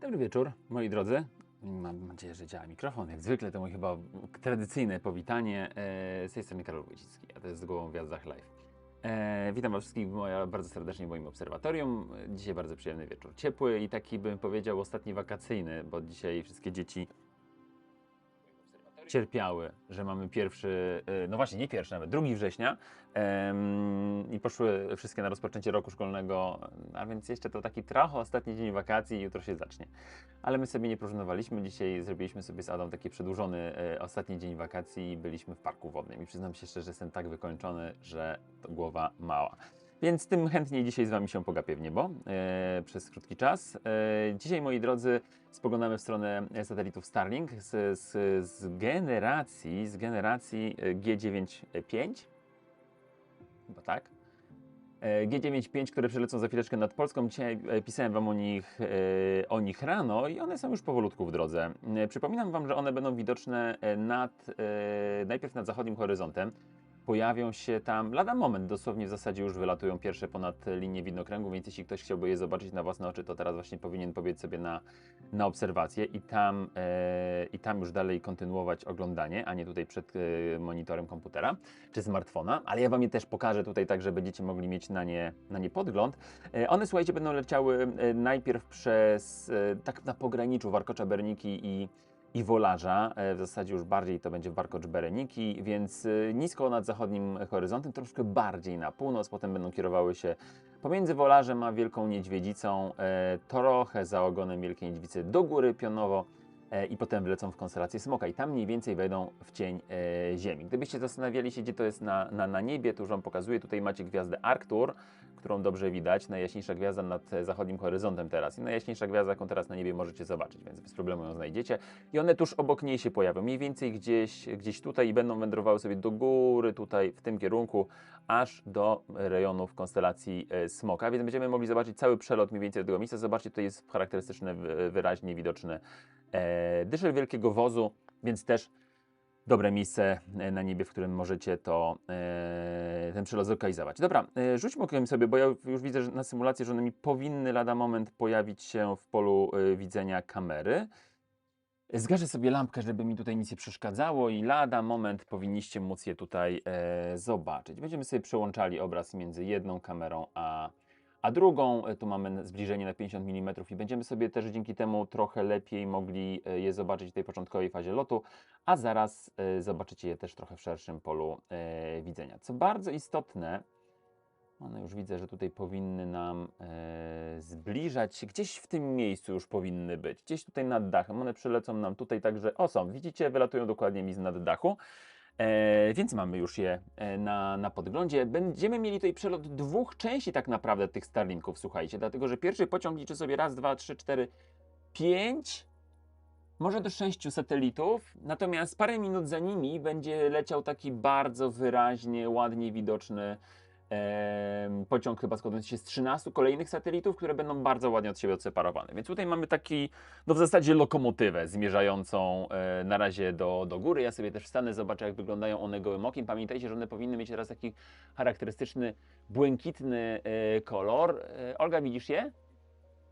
Dobry wieczór, moi drodzy. Mam nadzieję, że działa mikrofon. Jak zwykle to moje chyba tradycyjne powitanie. E, z tej strony Karol Wójcicki, a to jest z głową w Live. E, witam was wszystkich moja, bardzo serdecznie w moim obserwatorium. Dzisiaj bardzo przyjemny wieczór. Ciepły i taki bym powiedział ostatni wakacyjny, bo dzisiaj wszystkie dzieci cierpiały, że mamy pierwszy, e, no właśnie nie pierwszy nawet, 2 września i poszły wszystkie na rozpoczęcie roku szkolnego, a więc jeszcze to taki trochę ostatni dzień wakacji i jutro się zacznie. Ale my sobie nie próżnowaliśmy, dzisiaj zrobiliśmy sobie z Adą taki przedłużony e, ostatni dzień wakacji i byliśmy w parku wodnym i przyznam się szczerze, że jestem tak wykończony, że głowa mała. Więc tym chętniej dzisiaj z Wami się pogapię w niebo e, przez krótki czas. E, dzisiaj, moi drodzy, spoglądamy w stronę satelitów Starlink z, z, z generacji, z generacji e, G95, chyba tak. E, G95, które przelecą za chwileczkę nad Polską. Dzisiaj e, pisałem Wam o nich, o nich rano i one są już powolutku w drodze. Przypominam Wam, że one będą widoczne nad, najpierw nad zachodnim horyzontem. Pojawią się tam lada moment, dosłownie w zasadzie już wylatują pierwsze ponad linię widnokręgu, więc jeśli ktoś chciałby je zobaczyć na własne oczy, to teraz właśnie powinien pobiec sobie na, na obserwację i tam, e, i tam już dalej kontynuować oglądanie, a nie tutaj przed e, monitorem komputera czy smartfona, ale ja Wam je też pokażę tutaj tak, że będziecie mogli mieć na nie, na nie podgląd. E, One, słuchajcie, będą leciały e, najpierw przez, e, tak na pograniczu Warkocza Berniki i, i Wolarza, e, w zasadzie już bardziej to będzie Warkocz Bereniki, więc e, nisko nad zachodnim horyzontem, troszkę bardziej na północ, potem będą kierowały się pomiędzy Wolarzem a Wielką Niedźwiedzicą, e, trochę za ogonem Wielkiej Niedźwicy do góry pionowo, i potem wlecą w konstelację Smoka. I tam mniej więcej wejdą w cień Ziemi. Gdybyście zastanawiali się, gdzie to jest na, na, na niebie, to już Wam pokazuję. Tutaj macie gwiazdę Arctur, którą dobrze widać, najjaśniejsza gwiazda nad zachodnim horyzontem teraz i najjaśniejsza gwiazda, jaką teraz na niebie możecie zobaczyć, więc bez problemu ją znajdziecie. I one tuż obok niej się pojawią, mniej więcej gdzieś, gdzieś tutaj i będą wędrowały sobie do góry, tutaj w tym kierunku, aż do rejonów konstelacji e, Smoka, więc będziemy mogli zobaczyć cały przelot mniej więcej do tego miejsca. Zobaczcie, tutaj jest charakterystyczne, wy- wyraźnie widoczne e, dyszel wielkiego wozu, więc też dobre miejsce e, na niebie, w którym możecie to, e, ten przelot zlokalizować. Dobra, e, rzućmy okiem sobie, bo ja już widzę że na symulacji, że one mi powinny lada moment pojawić się w polu e, widzenia kamery. Zgaszę sobie lampkę, żeby mi tutaj nic nie przeszkadzało i lada moment powinniście móc je tutaj zobaczyć. Będziemy sobie przełączali obraz między jedną kamerą a, a drugą. E, Tu mamy zbliżenie na 50 mm i będziemy sobie też dzięki temu trochę lepiej mogli e, je zobaczyć w tej początkowej fazie lotu, a zaraz e, zobaczycie je też trochę w szerszym polu widzenia. Co bardzo istotne, one już widzę, że tutaj powinny nam zbliżać. Gdzieś w tym miejscu już powinny być. Gdzieś tutaj nad dachem. One przylecą nam tutaj także. O, są. Widzicie, wylatują dokładnie mi z nad dachu. E, więc mamy już je e, na, na podglądzie. Będziemy mieli tutaj przelot dwóch części tak naprawdę tych Starlinków, słuchajcie. Dlatego, że pierwszy pociąg liczy sobie raz, dwa, trzy, cztery, pięć, może do sześciu satelitów. Natomiast parę minut za nimi będzie leciał taki bardzo wyraźnie, ładnie widoczny pociąg chyba składający się z 13 kolejnych satelitów, które będą bardzo ładnie od siebie odseparowane. Więc tutaj mamy taki, no w zasadzie lokomotywę zmierzającą e, na razie do, do góry. Ja sobie też wstanę, zobaczę jak wyglądają one gołym okiem. Pamiętajcie, że one powinny mieć teraz taki charakterystyczny, błękitny e, kolor. E, Olga, widzisz je?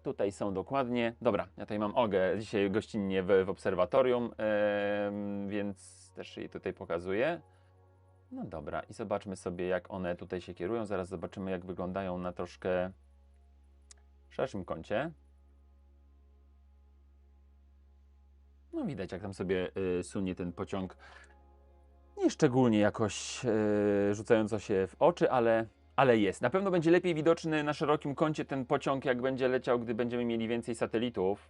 Tutaj są dokładnie. Dobra, ja tutaj mam Olgę dzisiaj gościnnie w, w obserwatorium, więc też jej tutaj pokazuję. No dobra, i zobaczmy sobie, jak one tutaj się kierują. Zaraz zobaczymy, jak wyglądają na troszkę szerszym kącie. No widać, jak tam sobie y, sunie ten pociąg. Nie szczególnie jakoś y, rzucająco się w oczy, ale, ale jest. Na pewno będzie lepiej widoczny na szerokim kącie ten pociąg, jak będzie leciał, gdy będziemy mieli więcej satelitów.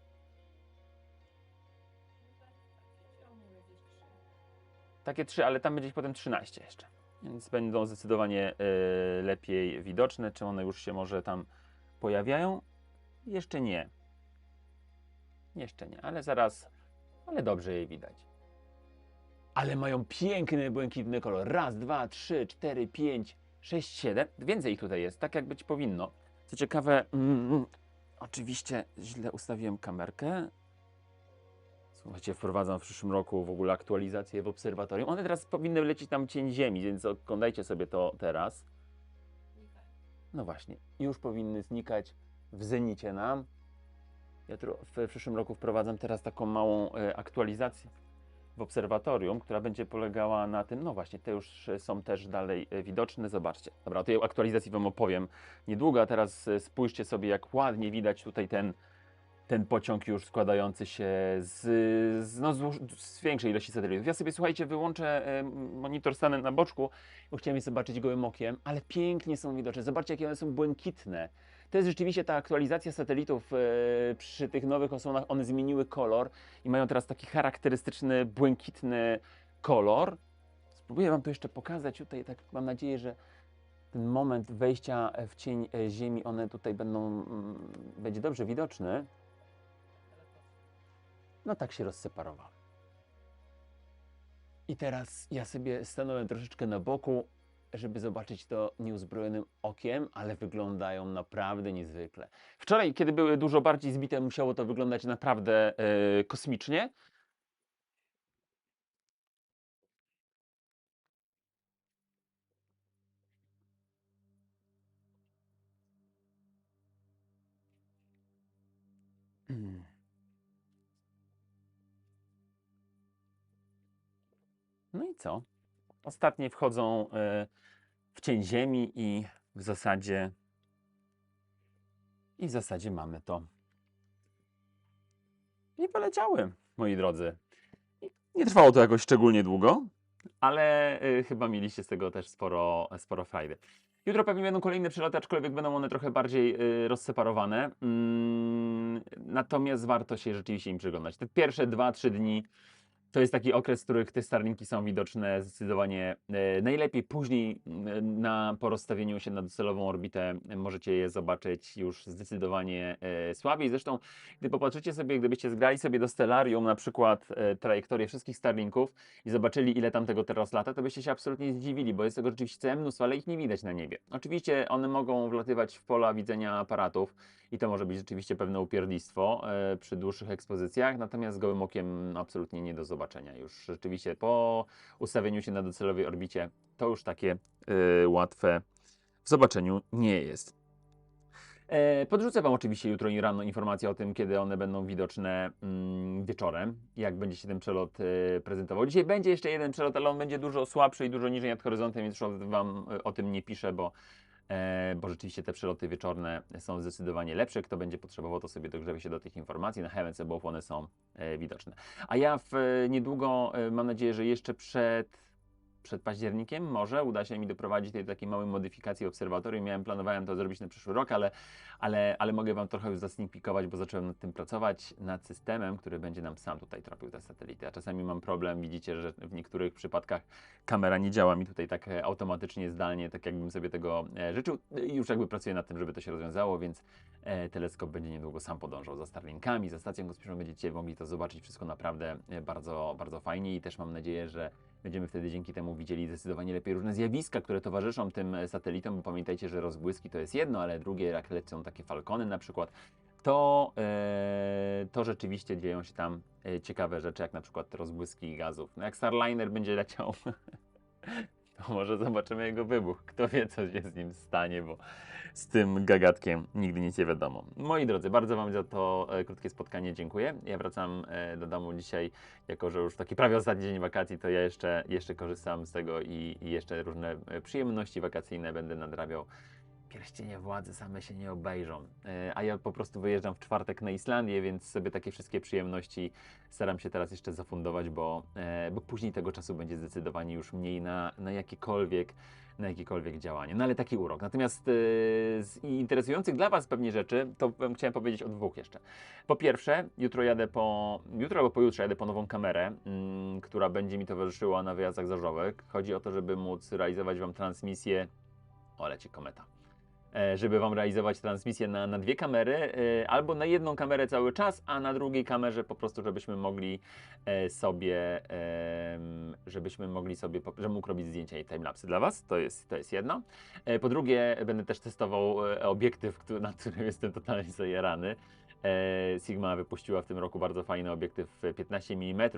Takie trzy, ale tam będzie ich potem 13 jeszcze. Więc będą zdecydowanie y, lepiej widoczne. Czy one już się może tam pojawiają? Jeszcze nie. Jeszcze nie, ale zaraz, ale dobrze je widać. Ale mają piękny, błękitny kolor. Raz, dwa, trzy, cztery, pięć, sześć, siedem. Więcej ich tutaj jest, tak jak być powinno. Co ciekawe, mm, oczywiście źle ustawiłem kamerkę. Słuchajcie, wprowadzam w przyszłym roku w ogóle aktualizację w obserwatorium. One teraz powinny lecieć tam cień ziemi, więc oglądajcie sobie to teraz. No właśnie, już powinny znikać w zenicie nam. Jutro, w przyszłym roku wprowadzam teraz taką małą e, aktualizację w obserwatorium, która będzie polegała na tym, no właśnie, te już są też dalej e, widoczne, zobaczcie. Dobra, o tej aktualizacji Wam opowiem niedługo, a teraz e, spójrzcie sobie, jak ładnie widać tutaj ten, ten pociąg już składający się z, z, no, z, z większej ilości satelitów. Ja sobie, słuchajcie, wyłączę monitor, stanę na boczku, bo chciałem zobaczyć gołym okiem, ale pięknie są widoczne. Zobaczcie, jakie one są błękitne. To jest rzeczywiście ta aktualizacja satelitów e, przy tych nowych osłonach. One zmieniły kolor i mają teraz taki charakterystyczny, błękitny kolor. Spróbuję Wam to jeszcze pokazać tutaj. Tak mam nadzieję, że ten moment wejścia w cień e, Ziemi, one tutaj będą, mm, będzie dobrze widoczny. No tak się rozseparowały. I teraz ja sobie stanąłem troszeczkę na boku, żeby zobaczyć to nieuzbrojonym okiem, ale wyglądają naprawdę niezwykle. Wczoraj, kiedy były dużo bardziej zbite, musiało to wyglądać naprawdę e, kosmicznie. No i co? Ostatnie wchodzą e, w cień ziemi i w zasadzie i w zasadzie mamy to. Nie poleciały, moi drodzy. I Nie trwało to jakoś szczególnie długo, ale y, chyba mieliście z tego też sporo, sporo frajdy. Jutro pewnie będą kolejne przeloty, aczkolwiek będą one trochę bardziej y, rozseparowane. Mm, natomiast warto się rzeczywiście im przyglądać. Te pierwsze 2-3 dni to jest taki okres, w których te Starlinki są widoczne zdecydowanie e, najlepiej. Później m, na, po rozstawieniu się na docelową orbitę e, możecie je zobaczyć już zdecydowanie e, słabiej. Zresztą, gdy popatrzycie sobie, gdybyście zgrali sobie do Stellarium na przykład trajektorię wszystkich Starlinków i zobaczyli, ile tam tego teraz lata, to byście się absolutnie zdziwili, bo jest tego rzeczywiście całe mnóstwo, ale ich nie widać na niebie. Oczywiście one mogą wlatywać w pola widzenia aparatów i to może być rzeczywiście pewne upierdlistwo przy dłuższych ekspozycjach, natomiast gołym okiem absolutnie nie do zobaczenia. Już rzeczywiście po ustawieniu się na docelowej orbicie to już takie e, łatwe w zobaczeniu nie jest. E, Podrzucę Wam oczywiście jutro i rano informacje o tym, kiedy one będą widoczne mm, wieczorem, jak będzie się ten przelot e, prezentował. Dzisiaj będzie jeszcze jeden przelot, ale on będzie dużo słabszy i dużo niżej nad horyzontem, więc już Wam e, o tym nie piszę, bo, bo rzeczywiście te przeloty wieczorne są zdecydowanie lepsze. Kto będzie potrzebował, to sobie dogrzewie się do tych informacji. Na Heavens Above one są e, widoczne. A ja w, e, niedługo, e, mam nadzieję, że jeszcze przed przed październikiem może uda się mi doprowadzić do takiej małej modyfikacji obserwatorium. Miałem, planowałem to zrobić na przyszły rok, ale, ale, ale mogę Wam trochę już zasneakpikować, bo zacząłem nad tym pracować, nad systemem, który będzie nam sam tutaj tropił te satelity. A czasami mam problem, widzicie, że w niektórych przypadkach kamera nie działa mi tutaj tak e, automatycznie, zdalnie, tak jakbym sobie tego e, życzył. Już jakby pracuję nad tym, żeby to się rozwiązało, więc e, teleskop będzie niedługo sam podążał za Starlinkami, za stacją kosmiczną. Będziecie mogli to zobaczyć wszystko naprawdę bardzo, bardzo fajnie i też mam nadzieję, że Będziemy wtedy dzięki temu widzieli zdecydowanie lepiej różne zjawiska, które towarzyszą tym e, satelitom, pamiętajcie, że rozbłyski to jest jedno, ale drugie, jak lecą takie falkony na przykład, to, e, to rzeczywiście dzieją się tam e, ciekawe rzeczy, jak na przykład rozbłyski gazów. No jak Starliner będzie leciał, to może zobaczymy jego wybuch. Kto wie, co się z nim stanie, bo z tym gagatkiem nigdy nic nie wiadomo. Moi drodzy, bardzo Wam za to e, krótkie spotkanie dziękuję. Ja wracam e, do domu dzisiaj, jako że już taki prawie ostatni dzień wakacji, to ja jeszcze, jeszcze korzystam z tego i, i jeszcze różne e, przyjemności wakacyjne będę nadrabiał. Pierścienie władzy same się nie obejrzą. E, A ja po prostu wyjeżdżam w czwartek na Islandię, więc sobie takie wszystkie przyjemności staram się teraz jeszcze zafundować, bo, e, bo później tego czasu będzie zdecydowanie już mniej na, na jakiekolwiek na jakiekolwiek działanie. No ale taki urok. Natomiast e, z interesujących dla Was pewnie rzeczy, to chciałem powiedzieć o dwóch jeszcze. Po pierwsze, jutro jadę po, jutro albo pojutrze jadę po nową kamerę, mm, która będzie mi towarzyszyła na wyjazdach zarzowych. Chodzi o to, żeby móc realizować Wam transmisję, o leci kometa, żeby Wam realizować transmisję na, na dwie kamery, e, albo na jedną kamerę cały czas, a na drugiej kamerze po prostu, żebyśmy mogli e, sobie, żebyśmy mogli sobie, żebym mógł robić zdjęcia i timelapsy dla Was, to jest, to jest jedno. E, Po drugie, będę też testował e, obiektyw, na którym jestem totalnie zajarany. E, Sigma wypuściła w tym roku bardzo fajny obiektyw 15 mm.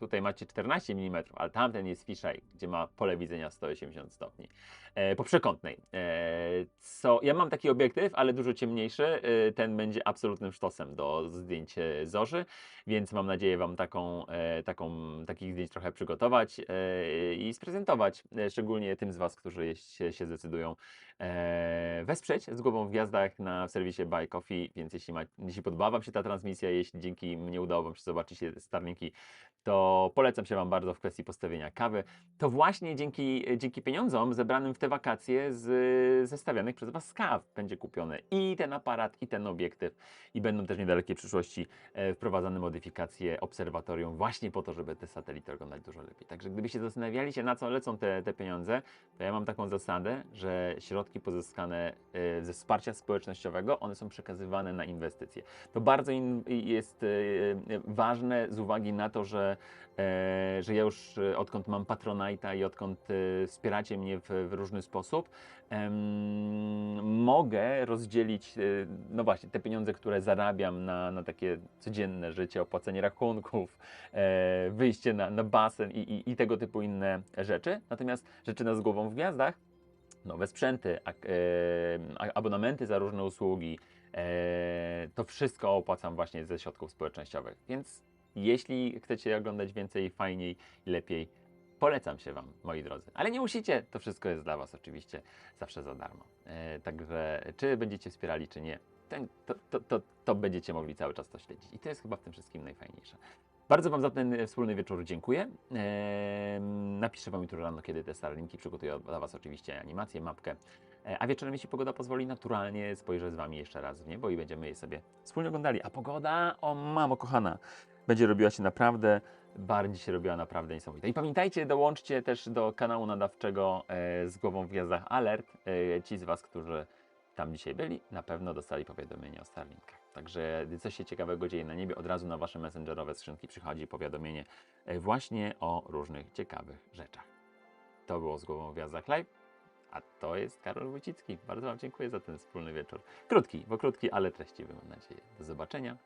Tutaj macie 14 mm, ale tamten jest fisheye, gdzie ma pole widzenia 180 stopni. E, po przekątnej. E, co, ja mam taki obiektyw, ale dużo ciemniejszy. E, ten będzie absolutnym sztosem do zdjęć zorzy, więc mam nadzieję Wam taką, taką, takich zdjęć trochę przygotować i sprezentować, szczególnie tym z Was, którzy się, zdecydują wesprzeć z głową w gwiazdach na serwisie Buy Coffee, więc jeśli, ma, jeśli podoba Wam się ta transmisja, jeśli dzięki mnie udało Wam się zobaczyć Starlinki, to polecam się Wam bardzo w kwestii postawienia kawy. To właśnie dzięki, dzięki pieniądzom zebranym w te wakacje z zestawianych przez Was kaw będzie kupione i ten aparat, i ten obiektyw i będą też w niedalekiej przyszłości e, wprowadzane modyfikacje obserwatorium właśnie po to, żeby te satelity oglądać dużo lepiej. Także gdybyście zastanawiali się, na co lecą te, te pieniądze, to ja mam taką zasadę, że środki pozyskane e, ze wsparcia społecznościowego, one są przekazywane na inwestycje. To bardzo in, jest e, ważne z uwagi na to, że, e, że ja już e, odkąd mam Patronite'a i odkąd e, wspieracie mnie w, w różny sposób, mogę rozdzielić, e, no właśnie, te pieniądze, które zarabiam na, na takie codzienne życie, opłacenie rachunków, wyjście na, na basen i, i, i tego typu inne rzeczy. Natomiast rzeczy na z głową w gwiazdach, nowe sprzęty, abonamenty za różne usługi, to wszystko opłacam właśnie ze środków społecznościowych. Więc jeśli chcecie oglądać więcej, fajniej i lepiej, polecam się Wam, moi drodzy. Ale nie musicie, to wszystko jest dla Was oczywiście zawsze za darmo. E, także czy będziecie wspierali, czy nie, to, to, to, to będziecie mogli cały czas to śledzić. I to jest chyba w tym wszystkim najfajniejsze. Bardzo Wam za ten e, wspólny wieczór dziękuję. Ehm, napiszę Wam jutro rano, kiedy te Starlinki przygotuję dla Was oczywiście animację, mapkę. E, A wieczorem, jeśli pogoda pozwoli, naturalnie spojrzę z Wami jeszcze raz w niebo i będziemy je sobie wspólnie oglądali. A pogoda, o mamo kochana, będzie robiła się naprawdę, bardziej się robiła naprawdę niesamowita. I pamiętajcie, dołączcie też do kanału nadawczego e, z głową w gwiazdach Alert. E, ci z Was, którzy tam dzisiaj byli, na pewno dostali powiadomienie o Starlinkach. Także gdy coś się ciekawego dzieje na niebie, od razu na Wasze messengerowe skrzynki przychodzi powiadomienie e, właśnie o różnych ciekawych rzeczach. To było z głową w gwiazdach live. A to jest Karol Wójcicki. Bardzo Wam dziękuję za ten wspólny wieczór. Krótki, bo krótki, ale treściwy mam nadzieję. Do zobaczenia.